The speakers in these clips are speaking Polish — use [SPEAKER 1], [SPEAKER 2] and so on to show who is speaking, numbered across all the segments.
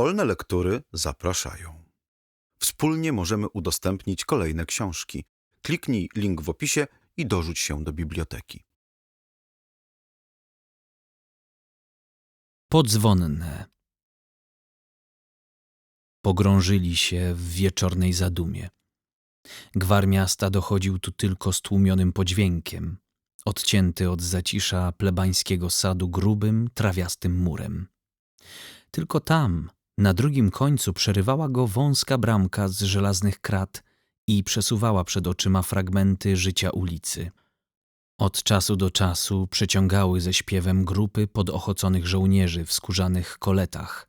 [SPEAKER 1] Wolne lektury zapraszają. Wspólnie możemy udostępnić kolejne książki. Kliknij link w opisie i dorzuć się do biblioteki.
[SPEAKER 2] Podzwonne. Pogrążyli się w wieczornej zadumie. Gwar miasta dochodził tu tylko stłumionym podźwiękiem, odcięty od zacisza plebańskiego sadu grubym, trawiastym murem. Tylko tam, na drugim końcu, przerywała go wąska bramka z żelaznych krat i przesuwała przed oczyma fragmenty życia ulicy. Od czasu do czasu przeciągały ze śpiewem grupy podochoconych żołnierzy w skórzanych koletach,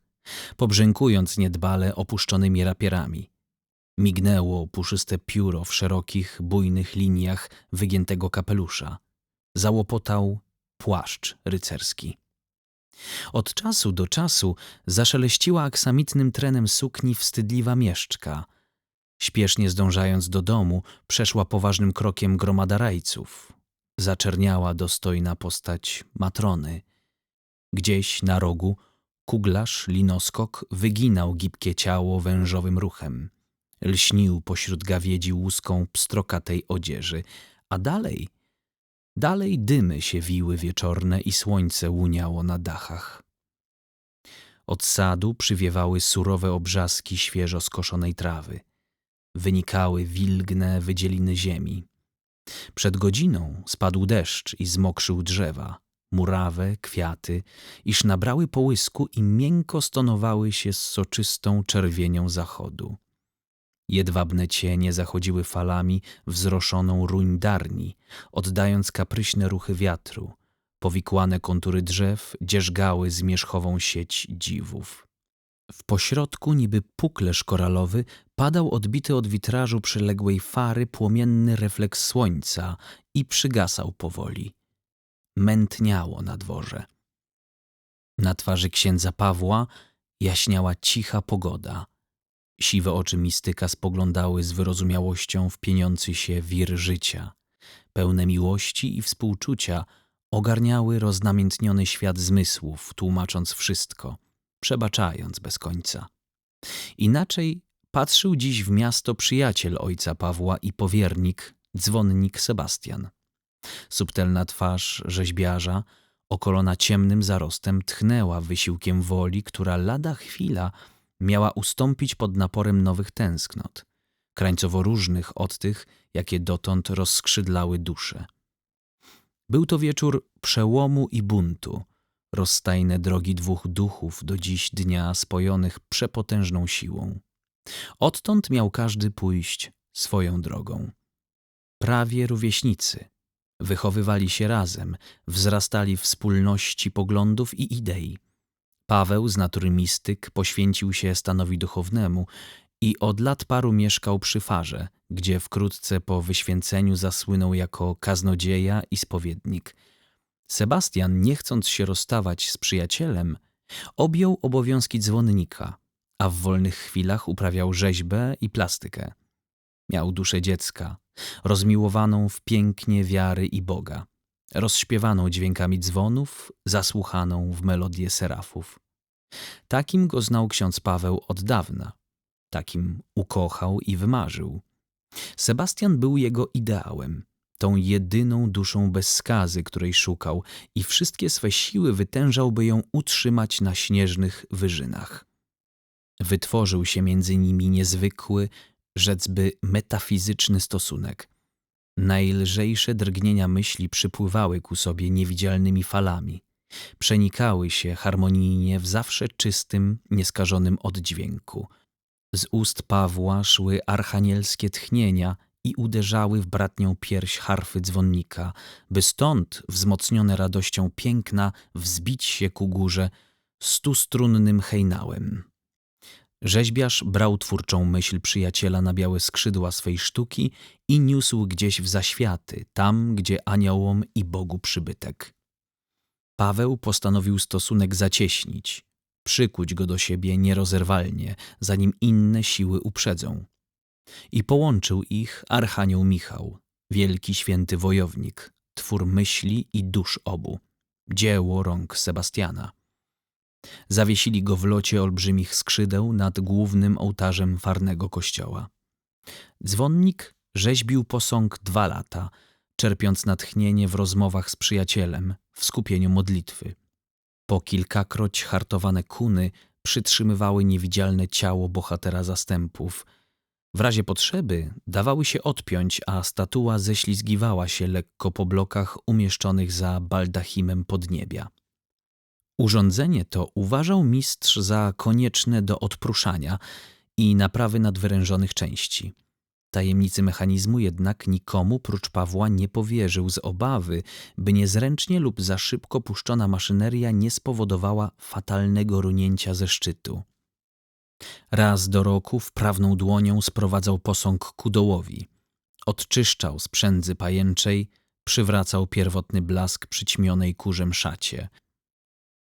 [SPEAKER 2] pobrzękując niedbale opuszczonymi rapierami. Mignęło puszyste pióro w szerokich, bujnych liniach wygiętego kapelusza. Załopotał płaszcz rycerski. Od czasu do czasu zaszeleściła aksamitnym trenem sukni wstydliwa mieszczka. Śpiesznie zdążając do domu, przeszła poważnym krokiem gromada rajców. Zaczerniała dostojna postać matrony. Gdzieś na rogu kuglarz linoskok wyginał gibkie ciało wężowym ruchem. Lśnił pośród gawiedzi łuską pstrokatej odzieży, a dalej, dalej dymy się wiły wieczorne i słońce łuniało na dachach. Od sadu przywiewały surowe obrzaski świeżo skoszonej trawy. Wynikały wilgne wydzieliny ziemi. Przed godziną spadł deszcz i zmokrzył drzewa, murawe, kwiaty, iż nabrały połysku i miękko stonowały się z soczystą czerwienią zachodu. Jedwabne cienie zachodziły falami wzroszoną ruńdarni, oddając kapryśne ruchy wiatru. Powikłane kontury drzew dzierżgały zmierzchową sieć dziwów. W pośrodku, niby puklerz koralowy, padał odbity od witrażu przyległej fary płomienny refleks słońca i przygasał powoli. Mętniało na dworze. Na twarzy księdza Pawła jaśniała cicha pogoda. Siwe oczy mistyka spoglądały z wyrozumiałością w pieniący się wir życia. Pełne miłości i współczucia ogarniały roznamiętniony świat zmysłów, tłumacząc wszystko, przebaczając bez końca. Inaczej patrzył dziś w miasto przyjaciel ojca Pawła i powiernik, dzwonnik Sebastian. Subtelna twarz rzeźbiarza, okolona ciemnym zarostem, tchnęła wysiłkiem woli, która lada chwila miała ustąpić pod naporem nowych tęsknot, krańcowo różnych od tych, jakie dotąd rozskrzydlały duszę. Był to wieczór przełomu i buntu, rozstajne drogi dwóch duchów do dziś dnia spojonych przepotężną siłą. Odtąd miał każdy pójść swoją drogą. Prawie rówieśnicy. Wychowywali się razem, wzrastali w wspólności poglądów i idei. Paweł z natury mistyk poświęcił się stanowi duchownemu i od lat paru mieszkał przy farze, gdzie wkrótce po wyświęceniu zasłynął jako kaznodzieja i spowiednik. Sebastian, nie chcąc się rozstawać z przyjacielem, objął obowiązki dzwonnika, a w wolnych chwilach uprawiał rzeźbę i plastykę. Miał duszę dziecka, rozmiłowaną w pięknie wiary i Boga, rozśpiewaną dźwiękami dzwonów, zasłuchaną w melodię serafów. Takim go znał ksiądz Paweł od dawna, takim ukochał i wymarzył. Sebastian był jego ideałem, tą jedyną duszą bez skazy, której szukał i wszystkie swe siły wytężał, by ją utrzymać na śnieżnych wyżynach. Wytworzył się między nimi niezwykły, rzecby metafizyczny stosunek. Najlżejsze drgnienia myśli przypływały ku sobie niewidzialnymi falami. Przenikały się harmonijnie w zawsze czystym, nieskażonym oddźwięku. Z ust Pawła szły archanielskie tchnienia i uderzały w bratnią pierś harfy dzwonnika, by stąd, wzmocnione radością piękna, wzbić się ku górze stustrunnym hejnałem. Rzeźbiarz brał twórczą myśl przyjaciela na białe skrzydła swej sztuki i niósł gdzieś w zaświaty, tam, gdzie aniołom i Bogu przybytek. Paweł postanowił stosunek zacieśnić, przykuć go do siebie nierozerwalnie, zanim inne siły uprzedzą. I połączył ich Archanioł Michał, wielki święty wojownik, twór myśli i dusz obu, dzieło rąk Sebastiana. Zawiesili go w locie olbrzymich skrzydeł nad głównym ołtarzem farnego kościoła. Dzwonnik rzeźbił posąg dwa lata, czerpiąc natchnienie w rozmowach z przyjacielem, w skupieniu modlitwy. Po kilkakroć hartowane kuny przytrzymywały niewidzialne ciało bohatera zastępów. W razie potrzeby dawały się odpiąć, a statua ześlizgiwała się lekko po blokach umieszczonych za baldachimem podniebia. Urządzenie to uważał mistrz za konieczne do odpruszania i naprawy nadwyrężonych części. Tajemnicy mechanizmu jednak nikomu prócz Pawła nie powierzył z obawy, by niezręcznie lub za szybko puszczona maszyneria nie spowodowała fatalnego runięcia ze szczytu. Raz do roku wprawną dłonią sprowadzał posąg ku dołowi. Odczyszczał z przędzy pajęczej, przywracał pierwotny blask przyćmionej kurzem szacie.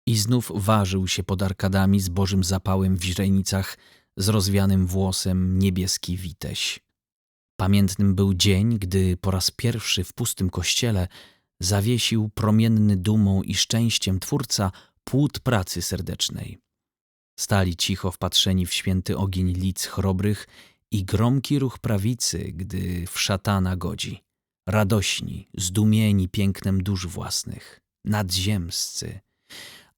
[SPEAKER 2] I znów ważył się pod arkadami z bożym zapałem w źrenicach, z rozwianym włosem niebieski witeś. Pamiętnym był dzień, gdy po raz pierwszy w pustym kościele zawiesił promienny dumą i szczęściem Twórca płód pracy serdecznej. Stali cicho wpatrzeni w święty ogień lic chrobrych i gromki ruch prawicy, gdy w szatana godzi. Radośni, zdumieni pięknem dusz własnych, nadziemscy,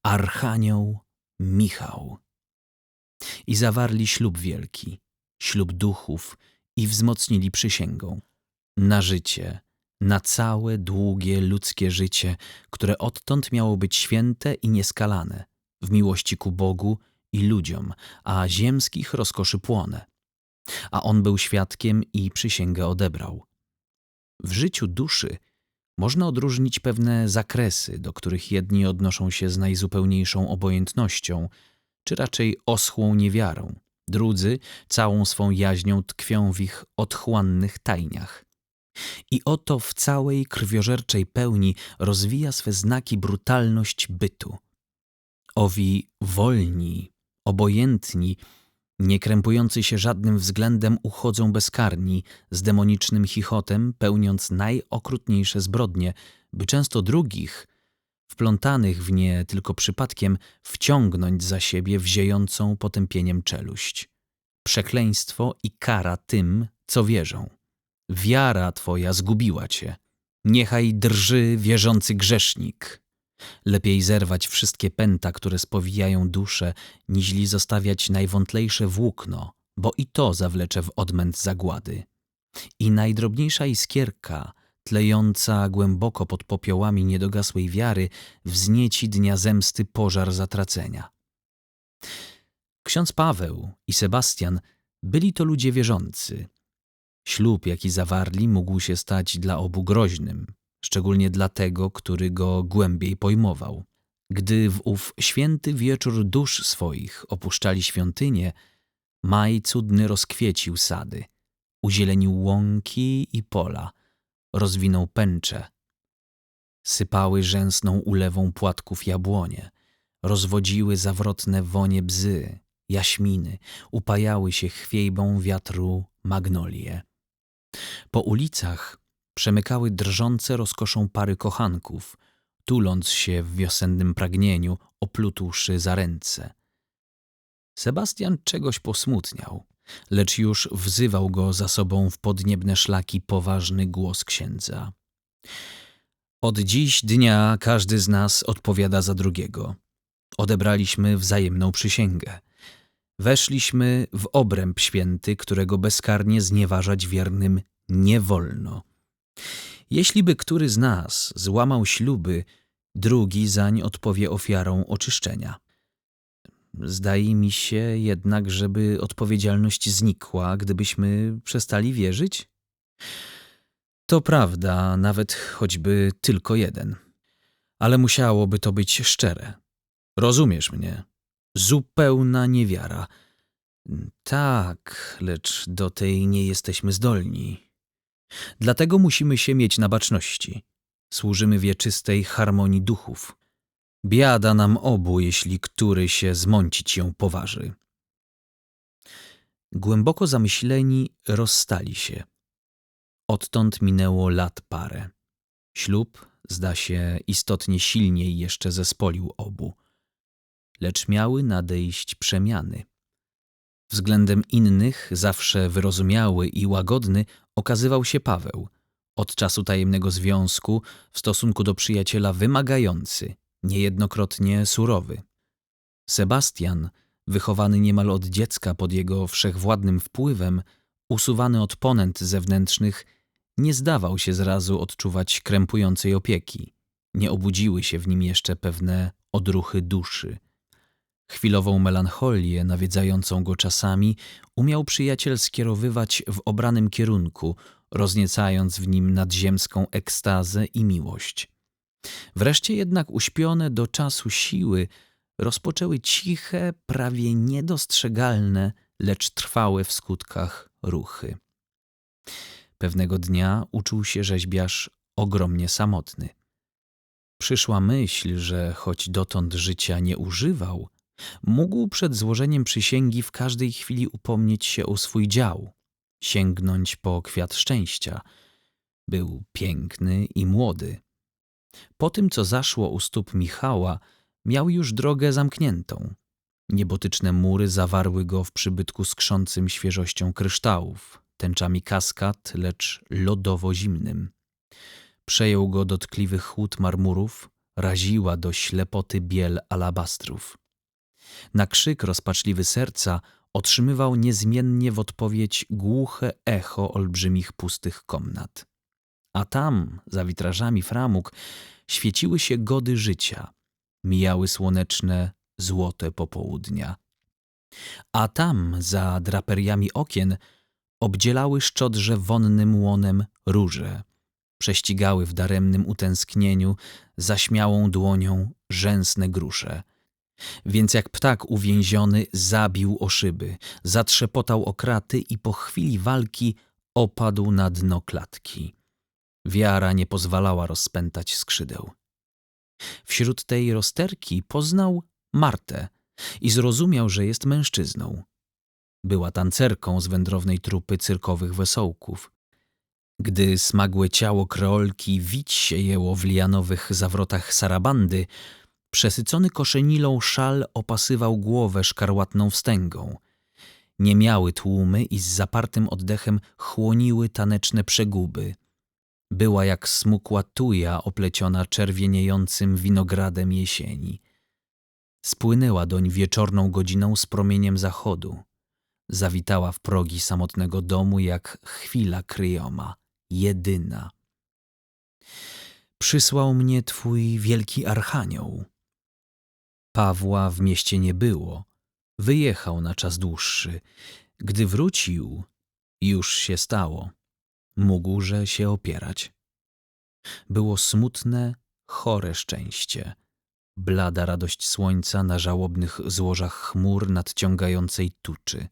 [SPEAKER 2] archanioł Michał. I zawarli ślub wielki, ślub duchów i wzmocnili przysięgą. Na życie, na całe długie ludzkie życie, które odtąd miało być święte i nieskalane, w miłości ku Bogu i ludziom, a ziemskich rozkoszy płonę. A on był świadkiem i przysięgę odebrał. W życiu duszy można odróżnić pewne zakresy, do których jedni odnoszą się z najzupełniejszą obojętnością, czy raczej oschłą niewiarą, drudzy całą swą jaźnią tkwią w ich otchłannych tajniach. I oto w całej krwiożerczej pełni rozwija swe znaki brutalność bytu. Owi wolni, obojętni, nie krępujący się żadnym względem uchodzą bezkarni, z demonicznym chichotem, pełniąc najokrutniejsze zbrodnie, by często drugich, wplątanych w nie tylko przypadkiem, wciągnąć za siebie wziejącą potępieniem czeluść. Przekleństwo i kara tym, co wierzą. Wiara twoja zgubiła cię. Niechaj drży wierzący grzesznik. Lepiej zerwać wszystkie pęta, które spowijają duszę, niźli zostawiać najwątlejsze włókno, bo i to zawlecze w odmęt zagłady. I najdrobniejsza iskierka, tlejąca głęboko pod popiołami niedogasłej wiary, wznieci dnia zemsty pożar zatracenia. Ksiądz Paweł i Sebastian byli to ludzie wierzący. Ślub, jaki zawarli, mógł się stać dla obu groźnym, szczególnie dla tego, który go głębiej pojmował. Gdy w ów święty wieczór dusz swoich opuszczali świątynię, maj cudny rozkwiecił sady, uzielenił łąki i pola, rozwinął pęcze. Sypały rzęsną ulewą płatków jabłonie, rozwodziły zawrotne wonie bzy, jaśminy, upajały się chwiejbą wiatru magnolie. Po ulicach przemykały drżące rozkoszą pary kochanków, tuląc się w wiosennym pragnieniu, oplutłszy za ręce. Sebastian czegoś posmutniał, lecz już wzywał go za sobą w podniebne szlaki poważny głos księdza. Od dziś dnia każdy z nas odpowiada za drugiego. Odebraliśmy wzajemną przysięgę. Weszliśmy w obręb święty, którego bezkarnie znieważać wiernym nie wolno. Jeśli by który z nas złamał śluby, drugi zań odpowie ofiarą oczyszczenia. Zdaje mi się jednak, żeby odpowiedzialność znikła, gdybyśmy przestali wierzyć? To prawda, nawet choćby tylko jeden. Ale musiałoby to być szczere. Rozumiesz mnie? Zupełna niewiara. Tak, lecz do tej nie jesteśmy zdolni. Dlatego musimy się mieć na baczności. Służymy wieczystej harmonii duchów. Biada nam obu, jeśli który się zmącić ją poważy. Głęboko zamyśleni rozstali się. Odtąd minęło lat parę. Ślub, zda się, istotnie silniej jeszcze zespolił obu. lecz miały nadejść przemiany. Względem innych, zawsze wyrozumiały i łagodny, okazywał się Paweł. Od czasu tajemnego związku, w stosunku do przyjaciela wymagający, niejednokrotnie surowy. Sebastian, wychowany niemal od dziecka pod jego wszechwładnym wpływem, usuwany od ponęt zewnętrznych, nie zdawał się zrazu odczuwać krępującej opieki. Nie obudziły się w nim jeszcze pewne odruchy duszy. Chwilową melancholię nawiedzającą go czasami umiał przyjaciel skierowywać w obranym kierunku, rozniecając w nim nadziemską ekstazę i miłość. Wreszcie jednak uśpione do czasu siły rozpoczęły ciche, prawie niedostrzegalne, lecz trwałe w skutkach ruchy. Pewnego dnia uczuł się rzeźbiarz ogromnie samotny. Przyszła myśl, że choć dotąd życia nie używał, mógł przed złożeniem przysięgi w każdej chwili upomnieć się o swój dział, sięgnąć po kwiat szczęścia. Był piękny i młody. Po tym, co zaszło u stóp Michała, miał już drogę zamkniętą. Niebotyczne mury zawarły go w przybytku skrzącym świeżością kryształów, tęczami kaskad, lecz lodowo-zimnym. Przejął go dotkliwy chłód marmurów, raziła do ślepoty biel alabastrów. Na krzyk rozpaczliwy serca otrzymywał niezmiennie w odpowiedź głuche echo olbrzymich pustych komnat. A tam, za witrażami framug, świeciły się gody życia, mijały słoneczne, złote popołudnia. A tam, za draperiami okien, obdzielały szczodrze wonnym łonem róże, prześcigały w daremnym utęsknieniu zaśmiałą dłonią rzęsne grusze. Więc jak ptak uwięziony zabił o szyby, zatrzepotał o kraty i po chwili walki opadł na dno klatki. Wiara nie pozwalała rozpętać skrzydeł. Wśród tej rozterki poznał Martę i zrozumiał, że jest mężczyzną. Była tancerką z wędrownej trupy cyrkowych wesołków. Gdy smagłe ciało kreolki wić się jęło w lianowych zawrotach sarabandy, przesycony koszenilą szal opasywał głowę szkarłatną wstęgą. Nie miały tłumy i z zapartym oddechem chłoniły taneczne przeguby. Była jak smukła tuja opleciona czerwieniejącym winogradem jesieni. Spłynęła doń wieczorną godziną z promieniem zachodu. Zawitała w progi samotnego domu jak chwila kryjoma, jedyna. Przysłał mnie twój wielki archanioł. Pawła w mieście nie było. Wyjechał na czas dłuższy. Gdy wrócił, już się stało. Mógłże się opierać. Było smutne, chore szczęście. Blada radość słońca na żałobnych złożach chmur nadciągającej tuczy.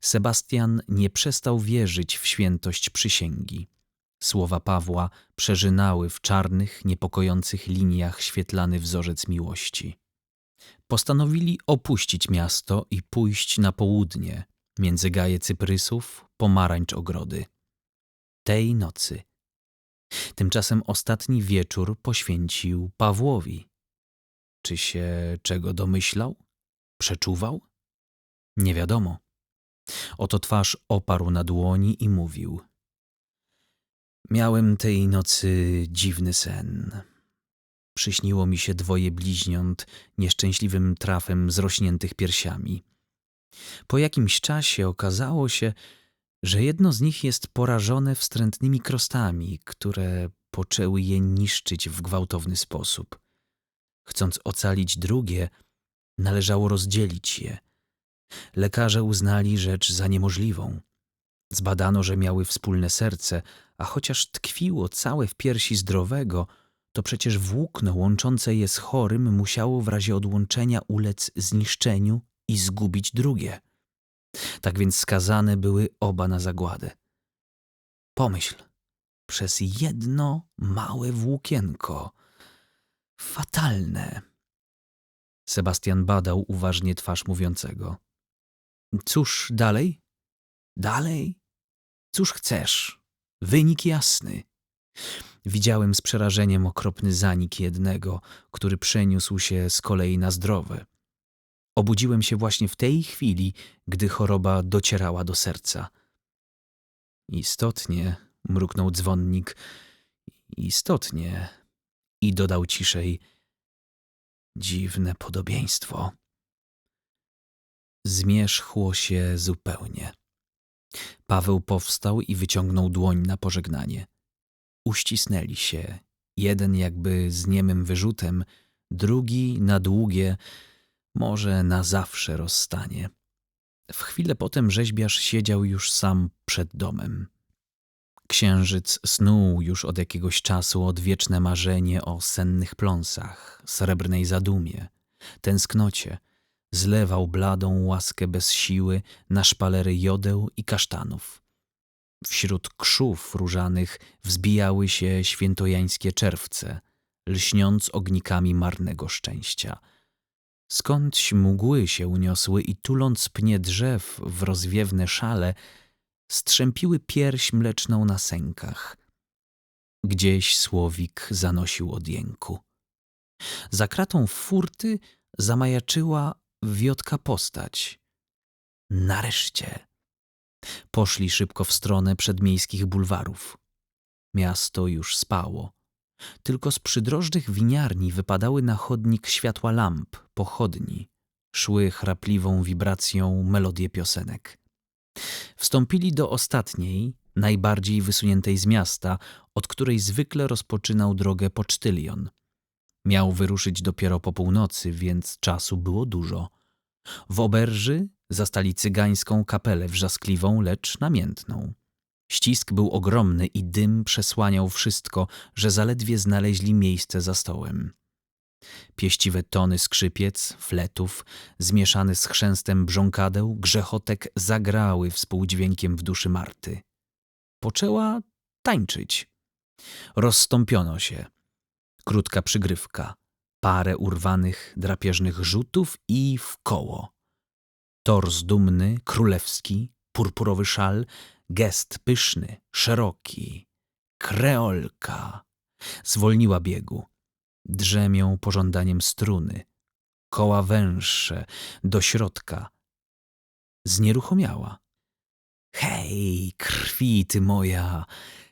[SPEAKER 2] Sebastian nie przestał wierzyć w świętość przysięgi. Słowa Pawła przeżynały w czarnych, niepokojących liniach świetlany wzorzec miłości. Postanowili opuścić miasto i pójść na południe, między gaje cyprysów, pomarańcz ogrody. Tej nocy. Tymczasem ostatni wieczór poświęcił Pawłowi. Czy się czego domyślał? Przeczuwał? Nie wiadomo. Oto twarz oparł na dłoni i mówił. Miałem tej nocy dziwny sen. Przyśniło mi się dwoje bliźniąt nieszczęśliwym trafem zrośniętych piersiami. Po jakimś czasie okazało się, że jedno z nich jest porażone wstrętnymi krostami, które poczęły je niszczyć w gwałtowny sposób. Chcąc ocalić drugie, należało rozdzielić je. Lekarze uznali rzecz za niemożliwą. Zbadano, że miały wspólne serce, a chociaż tkwiło całe w piersi zdrowego, to przecież włókno łączące je z chorym musiało w razie odłączenia ulec zniszczeniu i zgubić drugie. Tak więc skazane były oba na zagładę. Pomyśl, przez jedno małe włókienko. Fatalne. Sebastian badał uważnie twarz mówiącego. Cóż dalej? Dalej? Cóż chcesz? Wynik jasny. Widziałem z przerażeniem okropny zanik jednego, który przeniósł się z kolei na zdrowe. Obudziłem się właśnie w tej chwili, gdy choroba docierała do serca. Istotnie, mruknął dzwonnik, istotnie. I dodał ciszej, dziwne podobieństwo. Zmierzchło się zupełnie. Paweł powstał i wyciągnął dłoń na pożegnanie. Uścisnęli się, jeden jakby z niemym wyrzutem, drugi na długie, może na zawsze rozstanie. W chwilę potem rzeźbiarz siedział już sam przed domem. Księżyc snuł już od jakiegoś czasu odwieczne marzenie o sennych pląsach, srebrnej zadumie, tęsknocie, zlewał bladą łaskę bez siły na szpalery jodeł i kasztanów. Wśród krzów różanych wzbijały się świętojańskie czerwce, lśniąc ognikami marnego szczęścia. Skądś mgły się uniosły i tuląc pnie drzew w rozwiewne szale, strzępiły pierś mleczną na sękach. Gdzieś słowik zanosił od jęku. Za kratą furty zamajaczyła wiotka postać. Nareszcie! Poszli szybko w stronę przedmiejskich bulwarów. Miasto już spało. Tylko z przydrożnych winiarni wypadały na chodnik światła lamp, pochodni. Szły chrapliwą wibracją melodie piosenek. Wstąpili do ostatniej, najbardziej wysuniętej z miasta, od której zwykle rozpoczynał drogę pocztylion. Miał wyruszyć dopiero po północy, więc czasu było dużo. W oberży zastali cygańską kapelę wrzaskliwą, lecz namiętną. Ścisk był ogromny i dym przesłaniał wszystko, że zaledwie znaleźli miejsce za stołem. Pieściwe tony skrzypiec, fletów, zmieszane z chrzęstem brząkadeł, grzechotek zagrały współdźwiękiem w duszy Marty. Poczęła tańczyć. Rozstąpiono się. Krótka przygrywka, parę urwanych, drapieżnych rzutów i w koło. Tors dumny, królewski, purpurowy szal, gest pyszny, szeroki. Kreolka. Zwolniła biegu drzemią pożądaniem struny, koła węższe do środka. Znieruchomiała. Hej, krwi ty moja,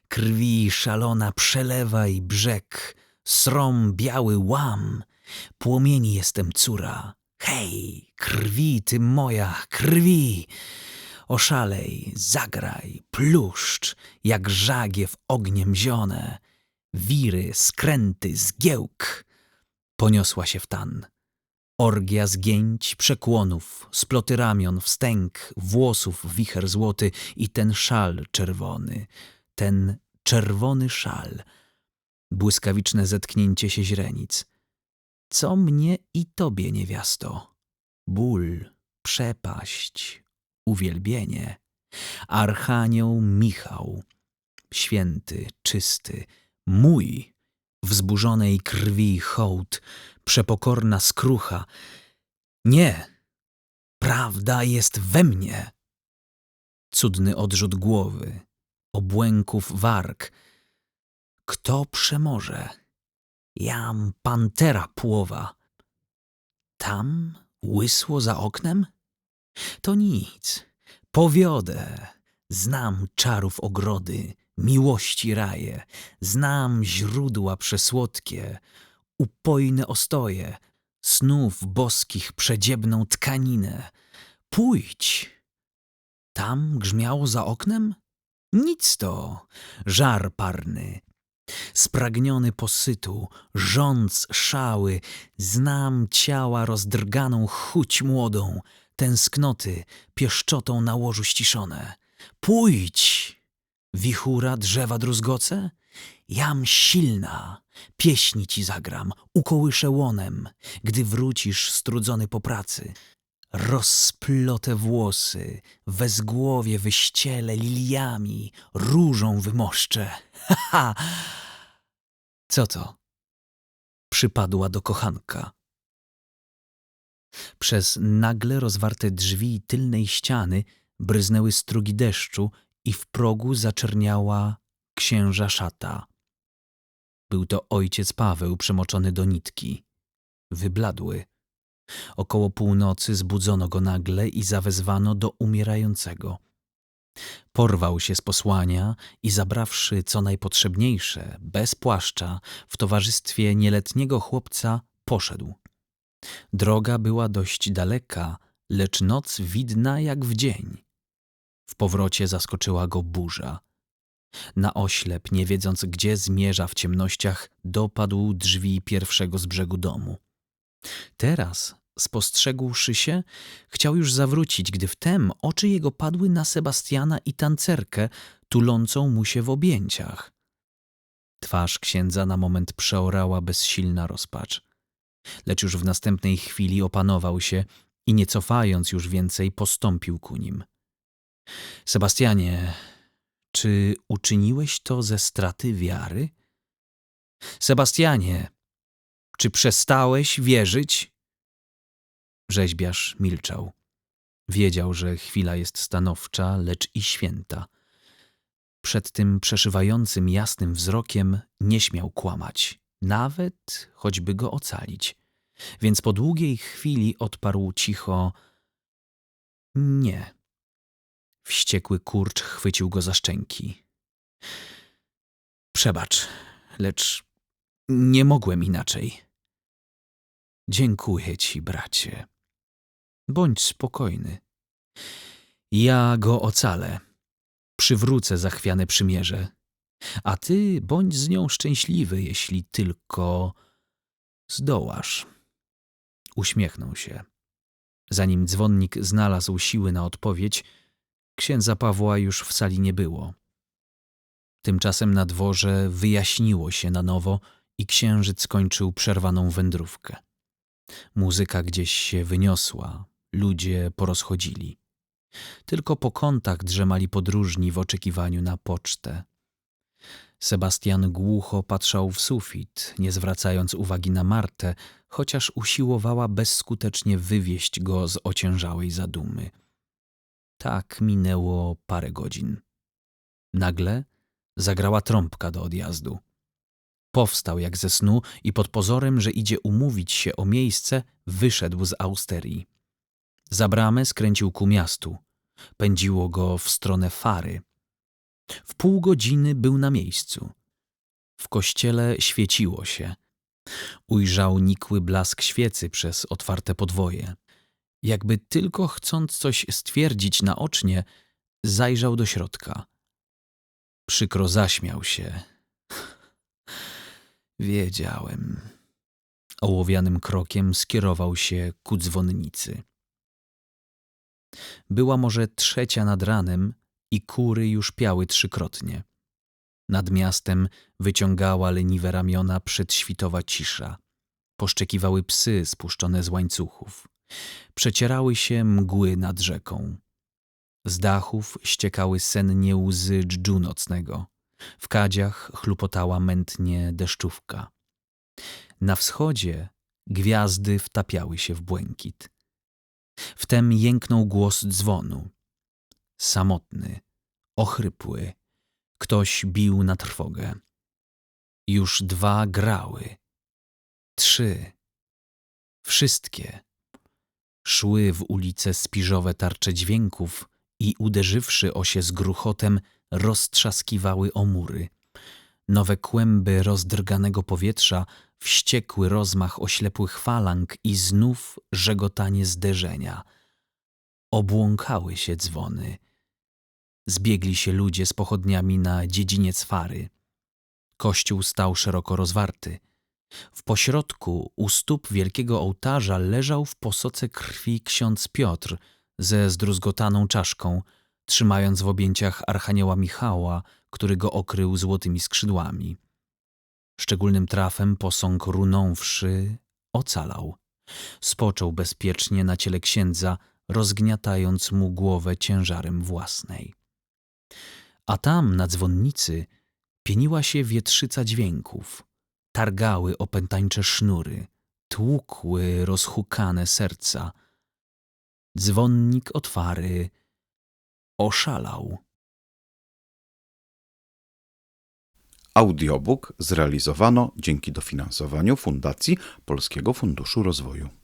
[SPEAKER 2] krwi szalona przelewaj brzeg, srom biały łam, płomieni jestem córa. Hej, krwi ty moja, krwi! Oszalej, zagraj, pluszcz, jak żagiew ogniem zione, wiry, skręty, zgiełk. Poniosła się w tan. Orgia zgięć, przekłonów, sploty ramion, wstęg, włosów wicher złoty i ten szal czerwony, ten czerwony szal. Błyskawiczne zetknięcie się źrenic. Co mnie i tobie, niewiasto? Ból, przepaść, uwielbienie. Archanioł Michał, święty, czysty, mój, wzburzonej krwi hołd, przepokorna skrucha. Nie, prawda jest we mnie. Cudny odrzut głowy, obłęków warg. Kto przemoże? Jam pantera płowa. Tam łysło za oknem? To nic, powiodę. Znam czarów ogrody, miłości raje, znam źródła przesłodkie, upojne ostoje, snów boskich przedziebną tkaninę. Pójdź! Tam grzmiało za oknem? Nic to, żar parny. Spragniony posytu, rządz szały, znam ciała rozdrganą chuć młodą, tęsknoty pieszczotą na łożu ściszone. Pójdź! Wichura, drzewa druzgoce? Jam silna, pieśni ci zagram, ukołyszę łonem, gdy wrócisz strudzony po pracy. Rozplotę włosy, wezgłowie wyścielę liliami, różą wymoszczę. Ha, ha! Co to? Przypadła do kochanka. Przez nagle rozwarte drzwi tylnej ściany bryznęły strugi deszczu i w progu zaczerniała księża szata. Był to ojciec Paweł przemoczony do nitki. Wybladły. Około północy zbudzono go nagle i zawezwano do umierającego. Porwał się z posłania i zabrawszy co najpotrzebniejsze, bez płaszcza, w towarzystwie nieletniego chłopca, poszedł. Droga była dość daleka, lecz noc widna jak w dzień. W powrocie zaskoczyła go burza. Na oślep, nie wiedząc gdzie zmierza w ciemnościach, dopadł drzwi pierwszego z brzegu domu. Teraz, spostrzegłszy się, chciał już zawrócić, gdy wtem oczy jego padły na Sebastiana i tancerkę, tulącą mu się w objęciach. Twarz księdza na moment przeorała bezsilna rozpacz. Lecz już w następnej chwili opanował się i nie cofając już więcej, postąpił ku nim. Sebastianie, czy uczyniłeś to ze straty wiary? Sebastianie, czy przestałeś wierzyć? Rzeźbiarz milczał. Wiedział, że chwila jest stanowcza, lecz i święta. Przed tym przeszywającym jasnym wzrokiem nie śmiał kłamać, nawet choćby go ocalić. Więc po długiej chwili odparł cicho: Nie. Wściekły kurcz chwycił go za szczęki. Przebacz, lecz nie mogłem inaczej. Dziękuję ci, bracie. Bądź spokojny. Ja go ocalę. Przywrócę zachwiane przymierze. A ty bądź z nią szczęśliwy, jeśli tylko zdołasz. Uśmiechnął się. Zanim dzwonnik znalazł siły na odpowiedź, księdza Pawła już w sali nie było. Tymczasem na dworze wyjaśniło się na nowo i księżyc skończył przerwaną wędrówkę. Muzyka gdzieś się wyniosła, ludzie porozchodzili. Tylko po kątach drzemali podróżni w oczekiwaniu na pocztę. Sebastian głucho patrzał w sufit, nie zwracając uwagi na Martę, chociaż usiłowała bezskutecznie wywieść go z ociężałej zadumy. Tak minęło parę godzin. Nagle zagrała trąbka do odjazdu. Powstał jak ze snu i pod pozorem, że idzie umówić się o miejsce, wyszedł z austerii. Za bramę skręcił ku miastu. Pędziło go w stronę Fary. W pół godziny był na miejscu. W kościele świeciło się. Ujrzał nikły blask świecy przez otwarte podwoje. Jakby tylko chcąc coś stwierdzić naocznie, zajrzał do środka. Przykro zaśmiał się. Wiedziałem. Ołowianym krokiem skierował się ku dzwonnicy. Była może trzecia nad ranem i kury już piały trzykrotnie. Nad miastem wyciągała leniwe ramiona przedświtowa cisza. Poszczekiwały psy spuszczone z łańcuchów. Przecierały się mgły nad rzeką. Z dachów ściekały sennie łzy dżdżu nocnego. W kadziach chlupotała mętnie deszczówka. Na wschodzie gwiazdy wtapiały się w błękit. Wtem jęknął głos dzwonu. Samotny, ochrypły, ktoś bił na trwogę. Już dwa grały. Trzy. Wszystkie. Szły w ulice spiżowe tarcze dźwięków i uderzywszy o się z gruchotem, roztrzaskiwały o mury. Nowe kłęby rozdrganego powietrza, wściekły rozmach oślepłych falang i znów żegotanie zderzenia. Obłąkały się dzwony. Zbiegli się ludzie z pochodniami na dziedziniec Fary. Kościół stał szeroko rozwarty. W pośrodku, u stóp wielkiego ołtarza, leżał w posoce krwi ksiądz Piotr ze zdruzgotaną czaszką, trzymając w objęciach archanioła Michała, który go okrył złotymi skrzydłami. Szczególnym trafem posąg runąwszy ocalał. Spoczął bezpiecznie na ciele księdza, rozgniatając mu głowę ciężarem własnej. A tam, na dzwonnicy, pieniła się wietrzyca dźwięków. Targały opętańcze sznury, tłukły rozhukane serca. Dzwonnik otwary oszalał.
[SPEAKER 1] Audiobook zrealizowano dzięki dofinansowaniu Fundacji Polskiego Funduszu Rozwoju.